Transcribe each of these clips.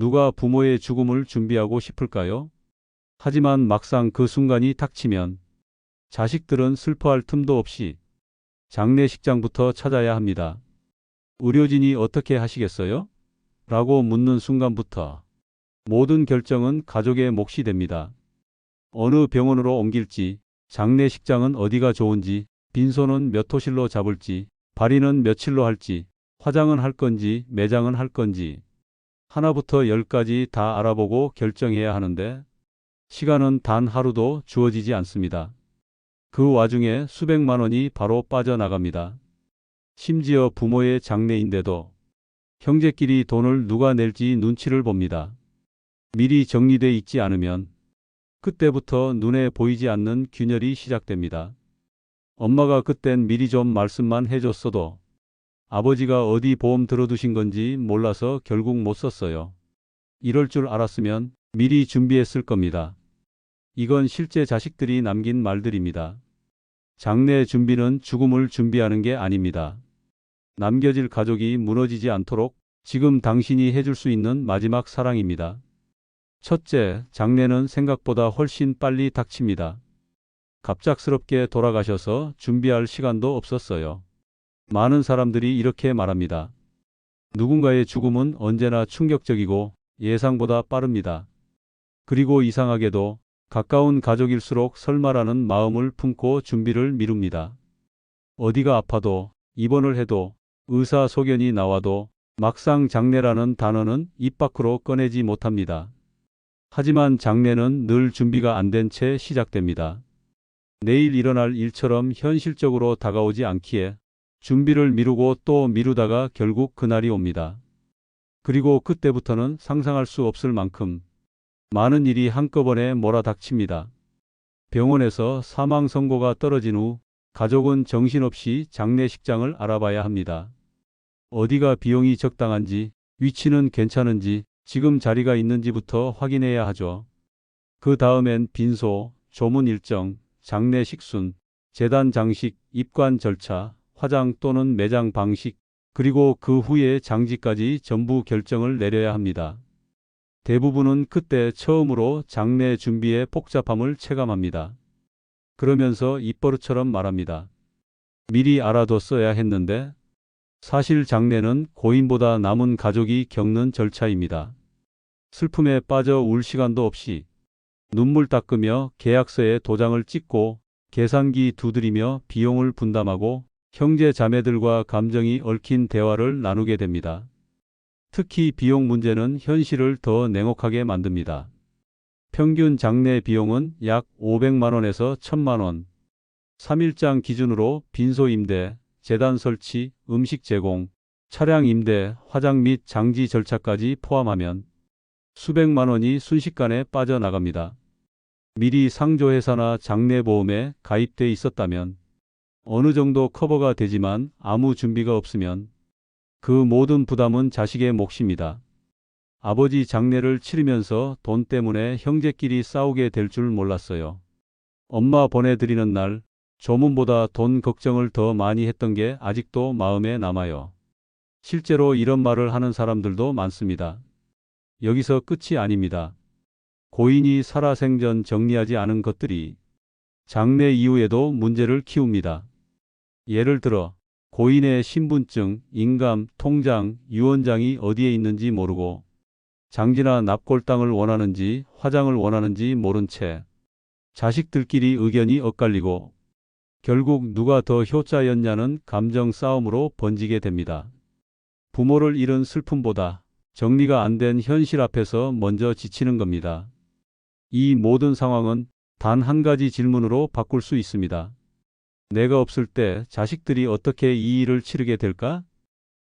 누가 부모의 죽음을 준비하고 싶을까요? 하지만 막상 그 순간이 닥치면 자식들은 슬퍼할 틈도 없이 장례식장부터 찾아야 합니다. 의료진이 어떻게 하시겠어요? 라고 묻는 순간부터 모든 결정은 가족의 몫이 됩니다. 어느 병원으로 옮길지, 장례식장은 어디가 좋은지, 빈소는 몇 호실로 잡을지, 발인은 며칠로 할지, 화장은 할 건지, 매장은 할 건지, 하나부터 열까지 다 알아보고 결정해야 하는데, 시간은 단 하루도 주어지지 않습니다. 그 와중에 수백만 원이 바로 빠져나갑니다. 심지어 부모의 장례인데도 형제끼리 돈을 누가 낼지 눈치를 봅니다. 미리 정리돼 있지 않으면 그때부터 눈에 보이지 않는 균열이 시작됩니다. 엄마가 그땐 미리 좀 말씀만 해줬어도 아버지가 어디 보험 들어두신 건지 몰라서 결국 못 썼어요. 이럴 줄 알았으면 미리 준비했을 겁니다. 이건 실제 자식들이 남긴 말들입니다. 장례 준비는 죽음을 준비하는 게 아닙니다. 남겨질 가족이 무너지지 않도록 지금 당신이 해줄 수 있는 마지막 사랑입니다. 첫째, 장례는 생각보다 훨씬 빨리 닥칩니다. 갑작스럽게 돌아가셔서 준비할 시간도 없었어요. 많은 사람들이 이렇게 말합니다. 누군가의 죽음은 언제나 충격적이고 예상보다 빠릅니다. 그리고 이상하게도 가까운 가족일수록 설마라는 마음을 품고 준비를 미룹니다. 어디가 아파도 입원을 해도 의사 소견이 나와도 막상 장례라는 단어는 입 밖으로 꺼내지 못합니다. 하지만 장례는 늘 준비가 안 된 채 시작됩니다. 내일 일어날 일처럼 현실적으로 다가오지 않기에 준비를 미루고 또 미루다가 결국 그날이 옵니다. 그리고 그때부터는 상상할 수 없을 만큼 많은 일이 한꺼번에 몰아닥칩니다. 병원에서 사망 선고가 떨어진 후 가족은 정신없이 장례식장을 알아봐야 합니다. 어디가 비용이 적당한지, 위치는 괜찮은지, 지금 자리가 있는지부터 확인해야 하죠. 그 다음엔 빈소, 조문 일정, 장례 식순, 재단 장식, 입관 절차, 화장 또는 매장 방식, 그리고 그 후에 장지까지 전부 결정을 내려야 합니다. 대부분은 그때 처음으로 장례 준비의 복잡함을 체감합니다. 그러면서 입버릇처럼 말합니다. 미리 알아뒀어야 했는데 사실 장례는 고인보다 남은 가족이 겪는 절차입니다. 슬픔에 빠져 울 시간도 없이 눈물 닦으며 계약서에 도장을 찍고 계산기 두드리며 비용을 분담하고 형제 자매들과 감정이 얽힌 대화를 나누게 됩니다. 특히 비용 문제는 현실을 더 냉혹하게 만듭니다. 평균 장례 비용은 약 500만 원에서 1000만 원. 3일장 기준으로 빈소 임대, 재단 설치, 음식 제공, 차량 임대, 화장 및 장지 절차까지 포함하면 수백만 원이 순식간에 빠져나갑니다. 미리 상조회사나 장례보험에 가입돼 있었다면 어느 정도 커버가 되지만 아무 준비가 없으면 그 모든 부담은 자식의 몫입니다. 아버지 장례를 치르면서 돈 때문에 형제끼리 싸우게 될 줄 몰랐어요. 엄마 보내드리는 날 조문보다 돈 걱정을 더 많이 했던 게 아직도 마음에 남아요. 실제로 이런 말을 하는 사람들도 많습니다. 여기서 끝이 아닙니다. 고인이 살아생전 정리하지 않은 것들이 장례 이후에도 문제를 키웁니다. 예를 들어 고인의 신분증, 인감, 통장, 유언장이 어디에 있는지 모르고 장지나 납골당을 원하는지 화장을 원하는지 모른 채 자식들끼리 의견이 엇갈리고 결국 누가 더 효자였냐는 감정 싸움으로 번지게 됩니다. 부모를 잃은 슬픔보다 정리가 안 된 현실 앞에서 먼저 지치는 겁니다. 이 모든 상황은 단 한 가지 질문으로 바꿀 수 있습니다. 내가 없을 때 자식들이 어떻게 이 일을 치르게 될까?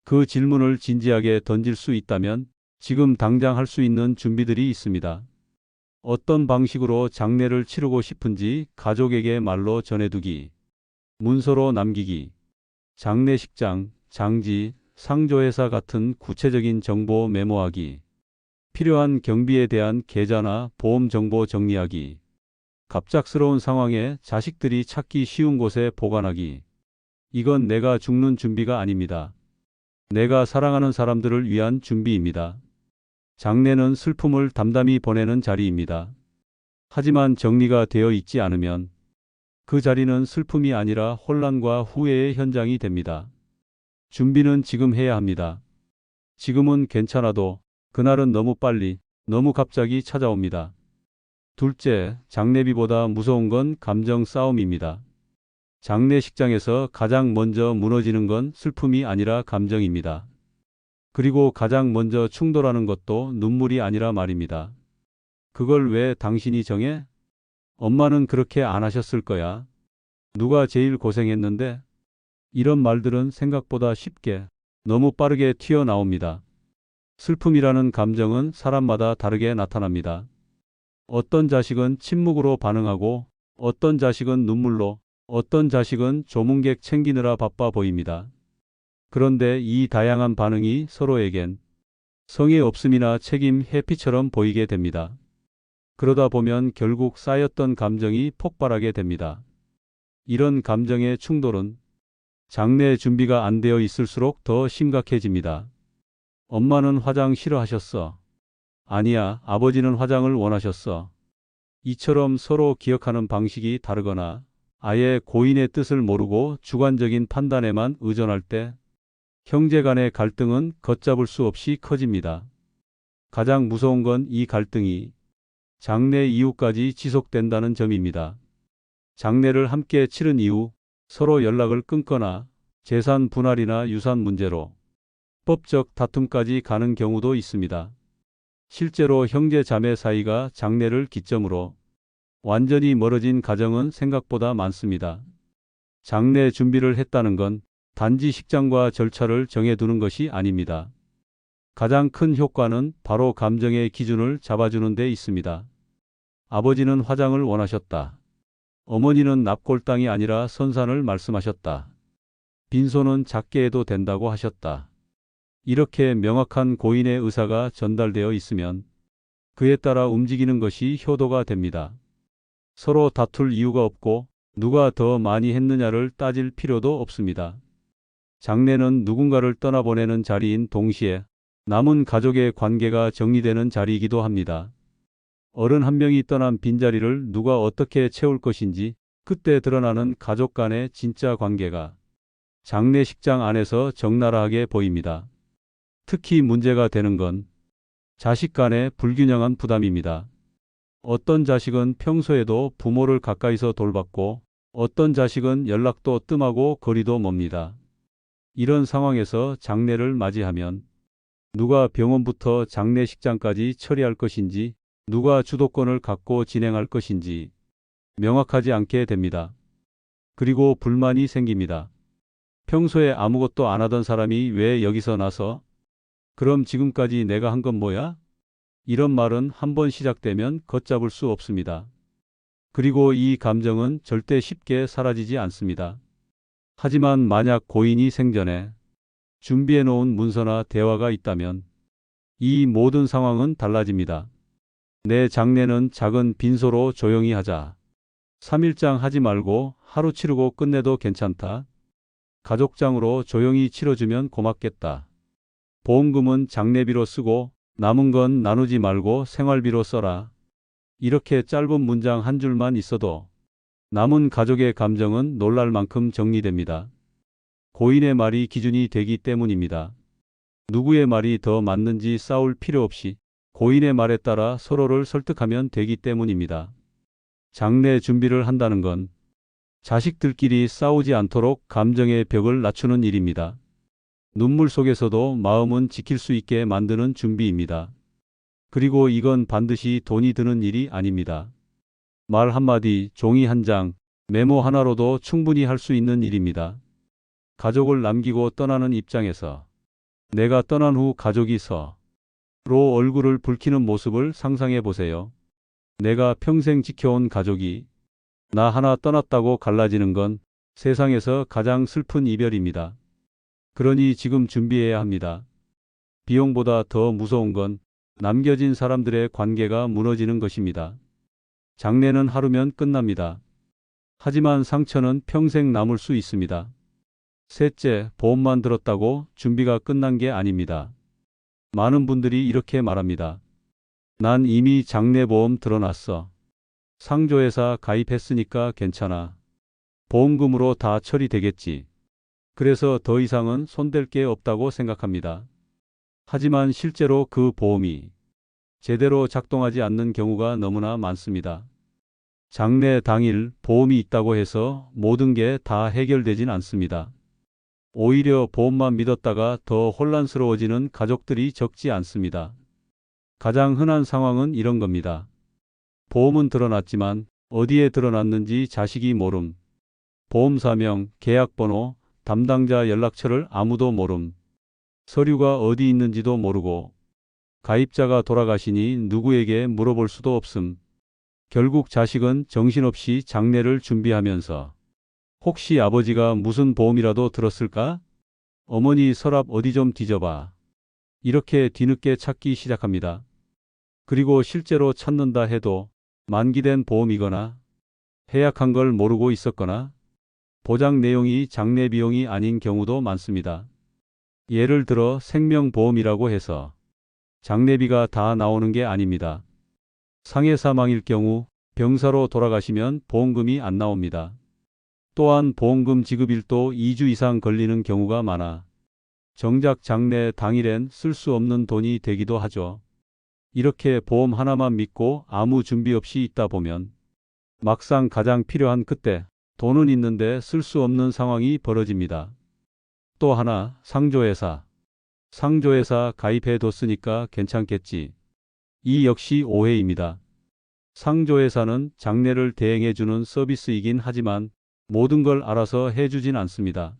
그 질문을 진지하게 던질 수 있다면 지금 당장 할 수 있는 준비들이 있습니다. 어떤 방식으로 장례를 치르고 싶은지 가족에게 말로 전해두기, 문서로 남기기, 장례식장, 장지, 상조회사 같은 구체적인 정보 메모하기, 필요한 경비에 대한 계좌나 보험 정보 정리하기, 갑작스러운 상황에 자식들이 찾기 쉬운 곳에 보관하기. 이건 내가 죽는 준비가 아닙니다. 내가 사랑하는 사람들을 위한 준비입니다. 장례는 슬픔을 담담히 보내는 자리입니다. 하지만 정리가 되어 있지 않으면 그 자리는 슬픔이 아니라 혼란과 후회의 현장이 됩니다. 준비는 지금 해야 합니다. 지금은 괜찮아도 그날은 너무 빨리, 너무 갑자기 찾아옵니다. 둘째, 장례비보다 무서운 건 감정 싸움입니다. 장례식장에서 가장 먼저 무너지는 건 슬픔이 아니라 감정입니다. 그리고 가장 먼저 충돌하는 것도 눈물이 아니라 말입니다. 그걸 왜 당신이 정해? 엄마는 그렇게 안 하셨을 거야. 누가 제일 고생했는데? 이런 말들은 생각보다 쉽게, 너무 빠르게 튀어나옵니다. 슬픔이라는 감정은 사람마다 다르게 나타납니다. 어떤 자식은 침묵으로 반응하고, 어떤 자식은 눈물로, 어떤 자식은 조문객 챙기느라 바빠 보입니다. 그런데 이 다양한 반응이 서로에겐 성의 없음이나 책임 회피처럼 보이게 됩니다. 그러다 보면 결국 쌓였던 감정이 폭발하게 됩니다. 이런 감정의 충돌은 장례 준비가 안 되어 있을수록 더 심각해집니다. 엄마는 화장 싫어하셨어. 아니야, 아버지는 화장을 원하셨어. 이처럼 서로 기억하는 방식이 다르거나 아예 고인의 뜻을 모르고 주관적인 판단에만 의존할 때 형제 간의 갈등은 걷잡을 수 없이 커집니다. 가장 무서운 건 이 갈등이 장례 이후까지 지속된다는 점입니다. 장례를 함께 치른 이후 서로 연락을 끊거나 재산 분할이나 유산 문제로 법적 다툼까지 가는 경우도 있습니다. 실제로 형제 자매 사이가 장례를 기점으로 완전히 멀어진 가정은 생각보다 많습니다. 장례 준비를 했다는 건 단지 식장과 절차를 정해두는 것이 아닙니다. 가장 큰 효과는 바로 감정의 기준을 잡아주는 데 있습니다. 아버지는 화장을 원하셨다. 어머니는 납골당이 아니라 선산을 말씀하셨다. 빈소는 작게 해도 된다고 하셨다. 이렇게 명확한 고인의 의사가 전달되어 있으면 그에 따라 움직이는 것이 효도가 됩니다. 서로 다툴 이유가 없고 누가 더 많이 했느냐를 따질 필요도 없습니다. 장례는 누군가를 떠나보내는 자리인 동시에 남은 가족의 관계가 정리되는 자리이기도 합니다. 어른 한 명이 떠난 빈자리를 누가 어떻게 채울 것인지 그때 드러나는 가족 간의 진짜 관계가 장례식장 안에서 적나라하게 보입니다. 특히 문제가 되는 건 자식 간의 불균형한 부담입니다. 어떤 자식은 평소에도 부모를 가까이서 돌봤고 어떤 자식은 연락도 뜸하고 거리도 멉니다. 이런 상황에서 장례를 맞이하면 누가 병원부터 장례식장까지 처리할 것인지 누가 주도권을 갖고 진행할 것인지 명확하지 않게 됩니다. 그리고 불만이 생깁니다. 평소에 아무것도 안 하던 사람이 왜 여기서 나서 그럼 지금까지 내가 한 건 뭐야? 이런 말은 한번 시작되면 걷잡을 수 없습니다. 그리고 이 감정은 절대 쉽게 사라지지 않습니다. 하지만 만약 고인이 생전에 준비해 놓은 문서나 대화가 있다면 이 모든 상황은 달라집니다. 내 장례는 작은 빈소로 조용히 하자. 3일장 하지 말고 하루 치르고 끝내도 괜찮다. 가족장으로 조용히 치러주면 고맙겠다. 보험금은 장례비로 쓰고 남은 건 나누지 말고 생활비로 써라. 이렇게 짧은 문장 한 줄만 있어도 남은 가족의 감정은 놀랄 만큼 정리됩니다. 고인의 말이 기준이 되기 때문입니다. 누구의 말이 더 맞는지 싸울 필요 없이 고인의 말에 따라 서로를 설득하면 되기 때문입니다. 장례 준비를 한다는 건 자식들끼리 싸우지 않도록 감정의 벽을 낮추는 일입니다. 눈물 속에서도 마음은 지킬 수 있게 만드는 준비입니다. 그리고 이건 반드시 돈이 드는 일이 아닙니다. 말 한마디, 종이 한 장, 메모 하나로도 충분히 할 수 있는 일입니다. 가족을 남기고 떠나는 입장에서 내가 떠난 후 가족이 서 로 얼굴을 붉히는 모습을 상상해 보세요. 내가 평생 지켜온 가족이 나 하나 떠났다고 갈라지는 건 세상에서 가장 슬픈 이별입니다. 그러니 지금 준비해야 합니다. 비용보다 더 무서운 건 남겨진 사람들의 관계가 무너지는 것입니다. 장례는 하루면 끝납니다. 하지만 상처는 평생 남을 수 있습니다. 셋째, 보험만 들었다고 준비가 끝난 게 아닙니다. 많은 분들이 이렇게 말합니다. 난 이미 장례보험 들어놨어. 상조회사 가입했으니까 괜찮아. 보험금으로 다 처리되겠지. 그래서 더 이상은 손댈 게 없다고 생각합니다. 하지만 실제로 그 보험이 제대로 작동하지 않는 경우가 너무나 많습니다. 장례 당일 보험이 있다고 해서 모든 게 다 해결되진 않습니다. 오히려 보험만 믿었다가 더 혼란스러워지는 가족들이 적지 않습니다. 가장 흔한 상황은 이런 겁니다. 보험은 드러났지만 어디에 드러났는지 자식이 모름. 보험 사명, 계약 번호, 담당자 연락처를 아무도 모름. 서류가 어디 있는지도 모르고 가입자가 돌아가시니 누구에게 물어볼 수도 없음. 결국 자식은 정신없이 장례를 준비하면서 혹시 아버지가 무슨 보험이라도 들었을까? 어머니 서랍 어디 좀 뒤져봐. 이렇게 뒤늦게 찾기 시작합니다. 그리고 실제로 찾는다 해도 만기된 보험이거나 해약한 걸 모르고 있었거나 보장 내용이 장례 비용이 아닌 경우도 많습니다. 예를 들어 생명보험이라고 해서 장례비가 다 나오는 게 아닙니다. 상해 사망일 경우 병사로 돌아가시면 보험금이 안 나옵니다. 또한 보험금 지급일도 2주 이상 걸리는 경우가 많아 정작 장례 당일엔 쓸 수 없는 돈이 되기도 하죠. 이렇게 보험 하나만 믿고 아무 준비 없이 있다 보면 막상 가장 필요한 그때 돈은 있는데 쓸 수 없는 상황이 벌어집니다. 또 하나 상조회사. 상조회사 가입해 뒀으니까 괜찮겠지. 이 역시 오해입니다. 상조회사는 장례를 대행해 주는 서비스이긴 하지만 모든 걸 알아서 해주진 않습니다.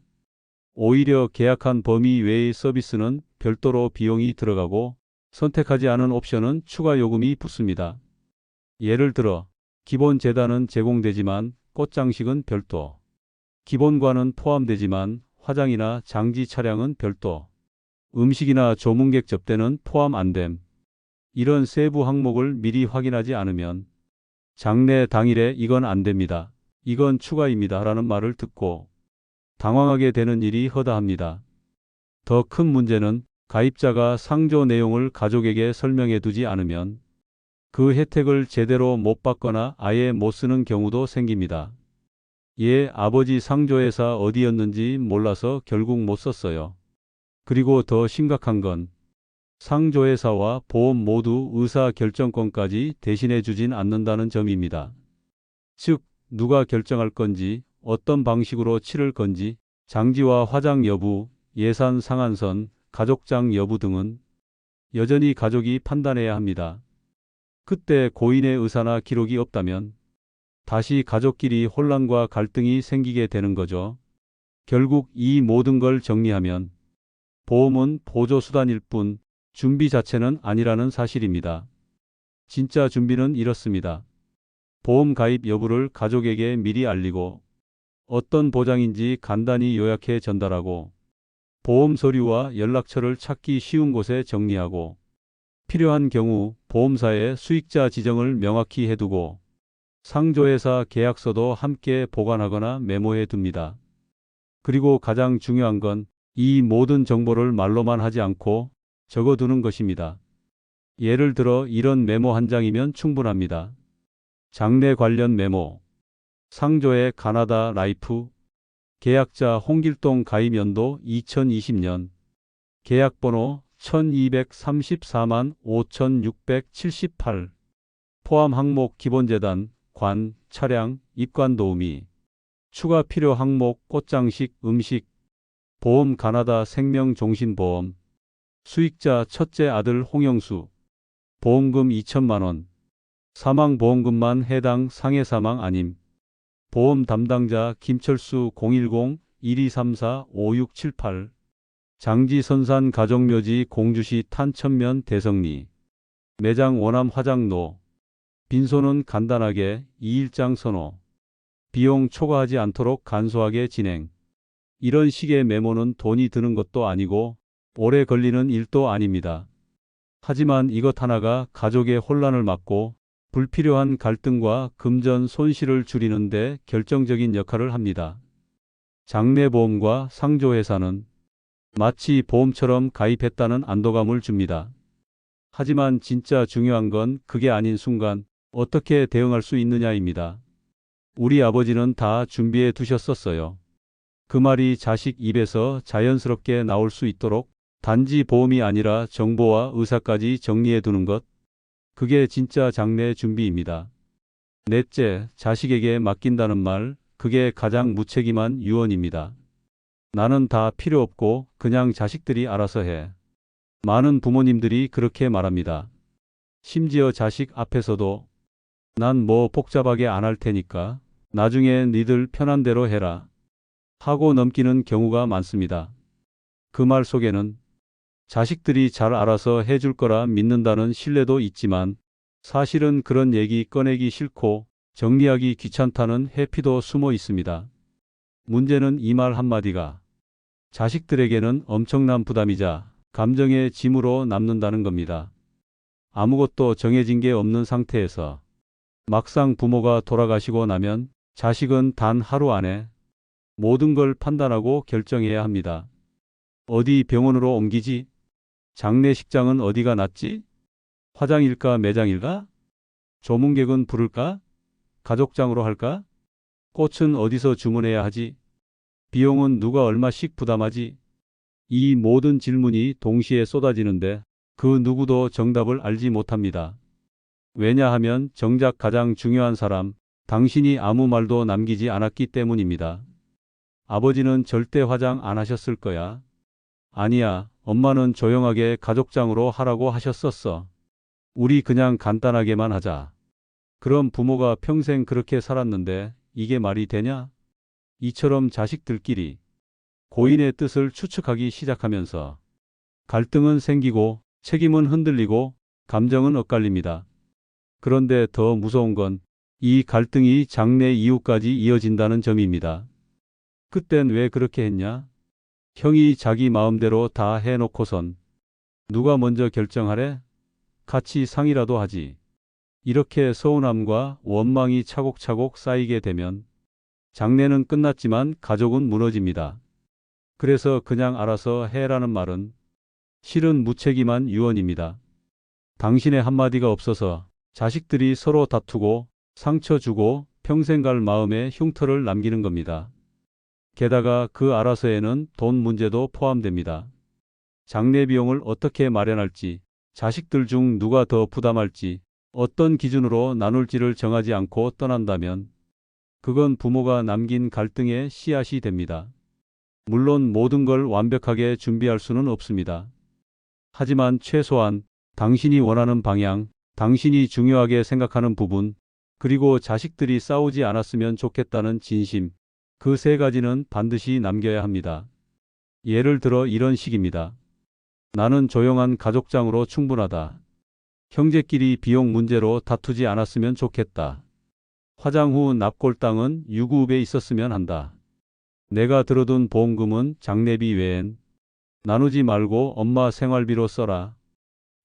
오히려 계약한 범위 외의 서비스는 별도로 비용이 들어가고 선택하지 않은 옵션은 추가 요금이 붙습니다. 예를 들어 기본 재단은 제공되지만 꽃장식은 별도. 기본관은 포함되지만 화장이나 장지 차량은 별도. 음식이나 조문객 접대는 포함 안 됨. 이런 세부 항목을 미리 확인하지 않으면 장례 당일에 이건 안 됩니다. 이건 추가입니다. 라는 말을 듣고 당황하게 되는 일이 허다합니다. 더 큰 문제는 가입자가 상조 내용을 가족에게 설명해 두지 않으면 그 혜택을 제대로 못 받거나 아예 못 쓰는 경우도 생깁니다. 예, 아버지 상조회사 어디였는지 몰라서 결국 못 썼어요. 그리고 더 심각한 건 상조회사와 보험 모두 의사 결정권까지 대신해 주진 않는다는 점입니다. 즉, 누가 결정할 건지, 어떤 방식으로 치를 건지, 장지와 화장 여부, 예산 상한선, 가족장 여부 등은 여전히 가족이 판단해야 합니다. 그때 고인의 의사나 기록이 없다면 다시 가족끼리 혼란과 갈등이 생기게 되는 거죠. 결국 이 모든 걸 정리하면 보험은 보조수단일 뿐 준비 자체는 아니라는 사실입니다. 진짜 준비는 이렇습니다. 보험 가입 여부를 가족에게 미리 알리고 어떤 보장인지 간단히 요약해 전달하고 보험 서류와 연락처를 찾기 쉬운 곳에 정리하고 필요한 경우 보험사의 수익자 지정을 명확히 해두고 상조회사 계약서도 함께 보관하거나 메모해 둡니다. 그리고 가장 중요한 건 이 모든 정보를 말로만 하지 않고 적어두는 것입니다. 예를 들어 이런 메모 한 장이면 충분합니다. 장례 관련 메모, 상조의 가나다 라이프, 계약자 홍길동 가입 연도 2020년, 계약번호 1234만 5678, 포함 항목 기본재단, 관, 차량, 입관 도우미, 추가 필요 항목 꽃장식, 음식, 보험 가나다 생명종신보험, 수익자 첫째 아들 홍영수, 보험금 2천만 원, 사망보험금만 해당 상해 사망 아님, 보험 담당자 김철수 010-1234-5678, 장지선산 가족묘지 공주시 탄천면 대성리, 매장 원암 화장로, 빈소는 간단하게 2일장 선호, 비용 초과하지 않도록 간소하게 진행. 이런 식의 메모는 돈이 드는 것도 아니고 오래 걸리는 일도 아닙니다. 하지만 이것 하나가 가족의 혼란을 막고 불필요한 갈등과 금전 손실을 줄이는 데 결정적인 역할을 합니다. 장례보험과 상조회사는 마치 보험처럼 가입했다는 안도감을 줍니다. 하지만 진짜 중요한 건 그게 아닌 순간 어떻게 대응할 수 있느냐입니다. 우리 아버지는 다 준비해 두셨었어요. 그 말이 자식 입에서 자연스럽게 나올 수 있도록 단지 보험이 아니라 정보와 의사까지 정리해 두는 것. 그게 진짜 장래 준비입니다. 넷째, 자식에게 맡긴다는 말, 그게 가장 무책임한 유언입니다. 나는 다 필요 없고 그냥 자식들이 알아서 해. 많은 부모님들이 그렇게 말합니다. 심지어 자식 앞에서도 난 뭐 복잡하게 안 할 테니까 나중에 니들 편한 대로 해라. 하고 넘기는 경우가 많습니다. 그 말 속에는 자식들이 잘 알아서 해줄 거라 믿는다는 신뢰도 있지만 사실은 그런 얘기 꺼내기 싫고 정리하기 귀찮다는 해피도 숨어 있습니다. 문제는 이 말 한마디가 자식들에게는 엄청난 부담이자 감정의 짐으로 남는다는 겁니다. 아무것도 정해진 게 없는 상태에서 막상 부모가 돌아가시고 나면 자식은 단 하루 안에 모든 걸 판단하고 결정해야 합니다. 어디 병원으로 옮기지? 장례식장은 어디가 낫지? 화장일까 매장일까? 조문객은 부를까? 가족장으로 할까? 꽃은 어디서 주문해야 하지? 비용은 누가 얼마씩 부담하지? 이 모든 질문이 동시에 쏟아지는데 그 누구도 정답을 알지 못합니다. 왜냐하면 정작 가장 중요한 사람, 당신이 아무 말도 남기지 않았기 때문입니다. 아버지는 절대 화장 안 하셨을 거야. 아니야, 엄마는 조용하게 가족장으로 하라고 하셨었어. 우리 그냥 간단하게만 하자. 그럼 부모가 평생 그렇게 살았는데 이게 말이 되냐? 이처럼 자식들끼리 고인의 뜻을 추측하기 시작하면서 갈등은 생기고 책임은 흔들리고 감정은 엇갈립니다. 그런데 더 무서운 건 이 갈등이 장래 이후까지 이어진다는 점입니다. 그땐 왜 그렇게 했냐? 형이 자기 마음대로 다 해놓고선 누가 먼저 결정하래? 같이 상의라도 하지. 이렇게 서운함과 원망이 차곡차곡 쌓이게 되면 장례는 끝났지만 가족은 무너집니다. 그래서 그냥 알아서 해라는 말은 실은 무책임한 유언입니다. 당신의 한마디가 없어서 자식들이 서로 다투고 상처 주고 평생 갈 마음에 흉터를 남기는 겁니다. 게다가 그 알아서에는 돈 문제도 포함됩니다. 장례 비용을 어떻게 마련할지, 자식들 중 누가 더 부담할지, 어떤 기준으로 나눌지를 정하지 않고 떠난다면 그건 부모가 남긴 갈등의 씨앗이 됩니다. 물론 모든 걸 완벽하게 준비할 수는 없습니다. 하지만 최소한 당신이 원하는 방향, 당신이 중요하게 생각하는 부분, 그리고 자식들이 싸우지 않았으면 좋겠다는 진심, 그 세 가지는 반드시 남겨야 합니다. 예를 들어 이런 식입니다. 나는 조용한 가족장으로 충분하다. 형제끼리 비용 문제로 다투지 않았으면 좋겠다. 화장 후 납골당은 유구읍에 있었으면 한다. 내가 들어둔 보험금은 장례비 외엔 나누지 말고 엄마 생활비로 써라.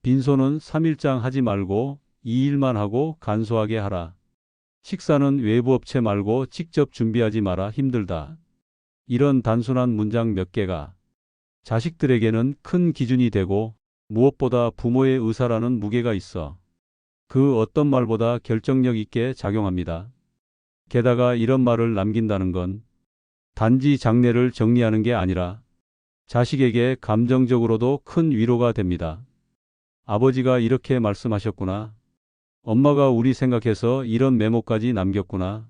빈소는 3일장 하지 말고 2일만 하고 간소하게 하라. 식사는 외부 업체 말고 직접 준비하지 마라 힘들다. 이런 단순한 문장 몇 개가 자식들에게는 큰 기준이 되고 무엇보다 부모의 의사라는 무게가 있어 그 어떤 말보다 결정력 있게 작용합니다. 게다가 이런 말을 남긴다는 건 단지 장례를 정리하는 게 아니라 자식에게 감정적으로도 큰 위로가 됩니다. 아버지가 이렇게 말씀하셨구나. 엄마가 우리 생각해서 이런 메모까지 남겼구나.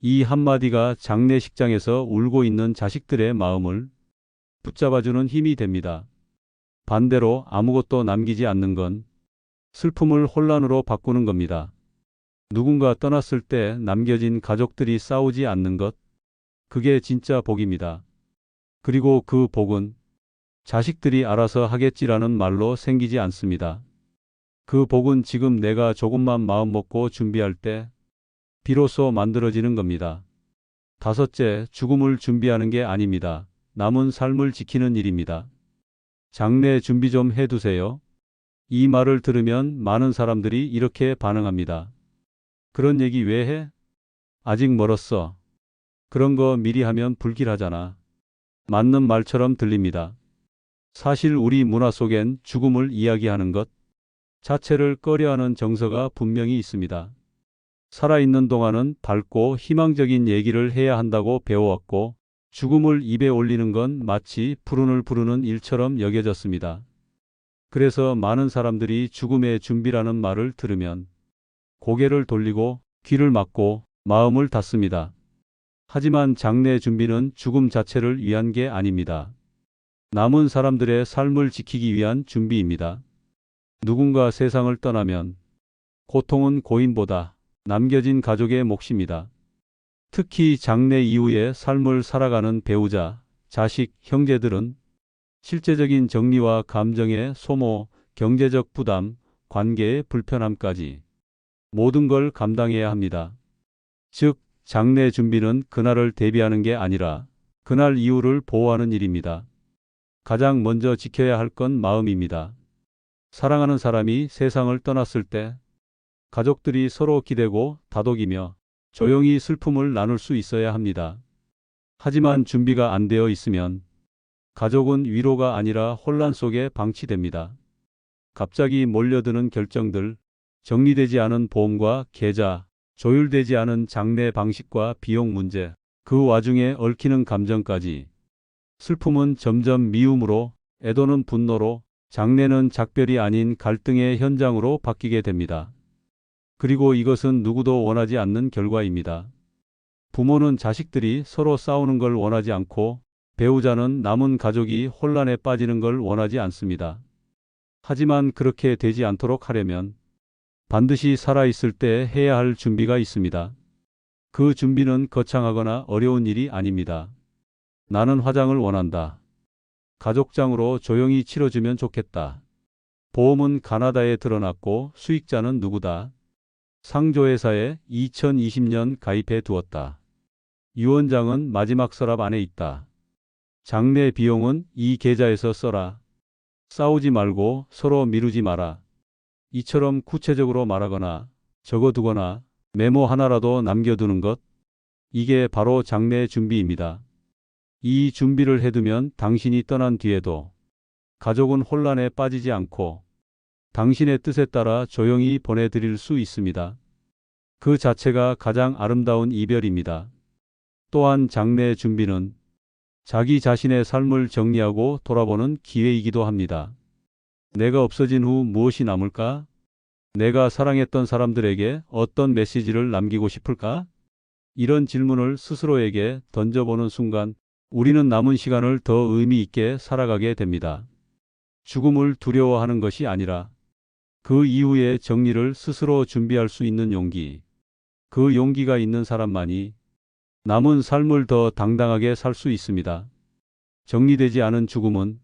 이 한마디가 장례식장에서 울고 있는 자식들의 마음을 붙잡아주는 힘이 됩니다. 반대로 아무것도 남기지 않는 건 슬픔을 혼란으로 바꾸는 겁니다. 누군가 떠났을 때 남겨진 가족들이 싸우지 않는 것, 그게 진짜 복입니다. 그리고 그 복은 자식들이 알아서 하겠지라는 말로 생기지 않습니다. 그 복은 지금 내가 조금만 마음 먹고 준비할 때 비로소 만들어지는 겁니다. 다섯째, 죽음을 준비하는 게 아닙니다. 남은 삶을 지키는 일입니다. 장례 준비 좀 해두세요. 이 말을 들으면 많은 사람들이 이렇게 반응합니다. 그런 얘기 왜 해? 아직 멀었어. 그런 거 미리 하면 불길하잖아. 맞는 말처럼 들립니다. 사실 우리 문화 속엔 죽음을 이야기하는 것 자체를 꺼려하는 정서가 분명히 있습니다. 살아있는 동안은 밝고 희망적인 얘기를 해야 한다고 배워왔고 죽음을 입에 올리는 건 마치 불운을 부르는 일처럼 여겨졌습니다. 그래서 많은 사람들이 죽음의 준비라는 말을 들으면 고개를 돌리고 귀를 막고 마음을 닫습니다. 하지만 장례 준비는 죽음 자체를 위한 게 아닙니다. 남은 사람들의 삶을 지키기 위한 준비입니다. 누군가 세상을 떠나면 고통은 고인보다 남겨진 가족의 몫입니다. 특히 장례 이후의 삶을 살아가는 배우자, 자식, 형제들은 실제적인 정리와 감정의 소모, 경제적 부담, 관계의 불편함까지 모든 걸 감당해야 합니다. 즉, 장례 준비는 그날을 대비하는 게 아니라 그날 이후를 보호하는 일입니다. 가장 먼저 지켜야 할 건 마음입니다. 사랑하는 사람이 세상을 떠났을 때 가족들이 서로 기대고 다독이며 조용히 슬픔을 나눌 수 있어야 합니다. 하지만 준비가 안 되어 있으면 가족은 위로가 아니라 혼란 속에 방치됩니다. 갑자기 몰려드는 결정들, 정리되지 않은 보험과 계좌, 조율되지 않은 장례 방식과 비용 문제, 그 와중에 얽히는 감정까지 슬픔은 점점 미움으로, 애도는 분노로, 장례는 작별이 아닌 갈등의 현장으로 바뀌게 됩니다. 그리고 이것은 누구도 원하지 않는 결과입니다. 부모는 자식들이 서로 싸우는 걸 원하지 않고 배우자는 남은 가족이 혼란에 빠지는 걸 원하지 않습니다. 하지만 그렇게 되지 않도록 하려면 반드시 살아있을 때 해야 할 준비가 있습니다. 그 준비는 거창하거나 어려운 일이 아닙니다. 나는 화장을 원한다. 가족장으로 조용히 치러주면 좋겠다. 보험은 가나다에 드러났고 수익자는 누구다. 상조회사에 2020년 가입해 두었다. 유언장은 마지막 서랍 안에 있다. 장례 비용은 이 계좌에서 써라. 싸우지 말고 서로 미루지 마라. 이처럼 구체적으로 말하거나 적어두거나 메모 하나라도 남겨두는 것. 이게 바로 장례 준비입니다. 이 준비를 해두면 당신이 떠난 뒤에도 가족은 혼란에 빠지지 않고 당신의 뜻에 따라 조용히 보내드릴 수 있습니다. 그 자체가 가장 아름다운 이별입니다. 또한 장례 준비는 자기 자신의 삶을 정리하고 돌아보는 기회이기도 합니다. 내가 없어진 후 무엇이 남을까? 내가 사랑했던 사람들에게 어떤 메시지를 남기고 싶을까? 이런 질문을 스스로에게 던져보는 순간 우리는 남은 시간을 더 의미 있게 살아가게 됩니다. 죽음을 두려워하는 것이 아니라 그 이후의 정리를 스스로 준비할 수 있는 용기. 그 용기가 있는 사람만이 남은 삶을 더 당당하게 살 수 있습니다. 정리되지 않은 죽음은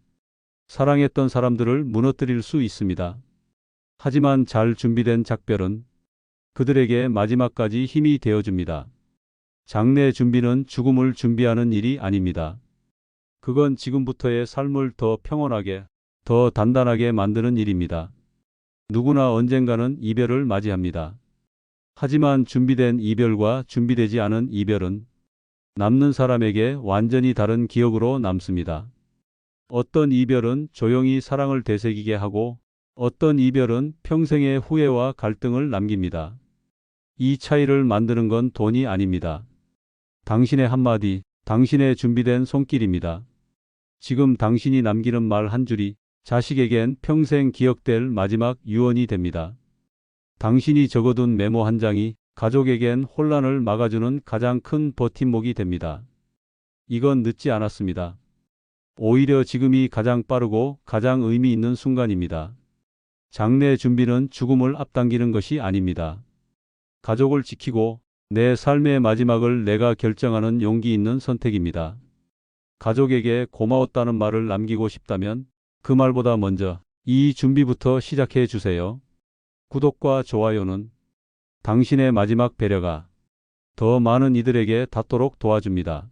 사랑했던 사람들을 무너뜨릴 수 있습니다. 하지만 잘 준비된 작별은 그들에게 마지막까지 힘이 되어줍니다. 장례 준비는 죽음을 준비하는 일이 아닙니다. 그건 지금부터의 삶을 더 평온하게, 더 단단하게 만드는 일입니다. 누구나 언젠가는 이별을 맞이합니다. 하지만 준비된 이별과 준비되지 않은 이별은 남는 사람에게 완전히 다른 기억으로 남습니다. 어떤 이별은 조용히 사랑을 되새기게 하고 어떤 이별은 평생의 후회와 갈등을 남깁니다. 이 차이를 만드는 건 돈이 아닙니다. 당신의 한마디, 당신의 준비된 손길입니다. 지금 당신이 남기는 말 한 줄이 자식에겐 평생 기억될 마지막 유언이 됩니다. 당신이 적어둔 메모 한 장이 가족에겐 혼란을 막아주는 가장 큰 버팀목이 됩니다. 이건 늦지 않았습니다. 오히려 지금이 가장 빠르고 가장 의미 있는 순간입니다. 장례 준비는 죽음을 앞당기는 것이 아닙니다. 가족을 지키고 내 삶의 마지막을 내가 결정하는 용기 있는 선택입니다. 가족에게 고마웠다는 말을 남기고 싶다면 그 말보다 먼저 이 준비부터 시작해 주세요. 구독과 좋아요는 당신의 마지막 배려가 더 많은 이들에게 닿도록 도와줍니다.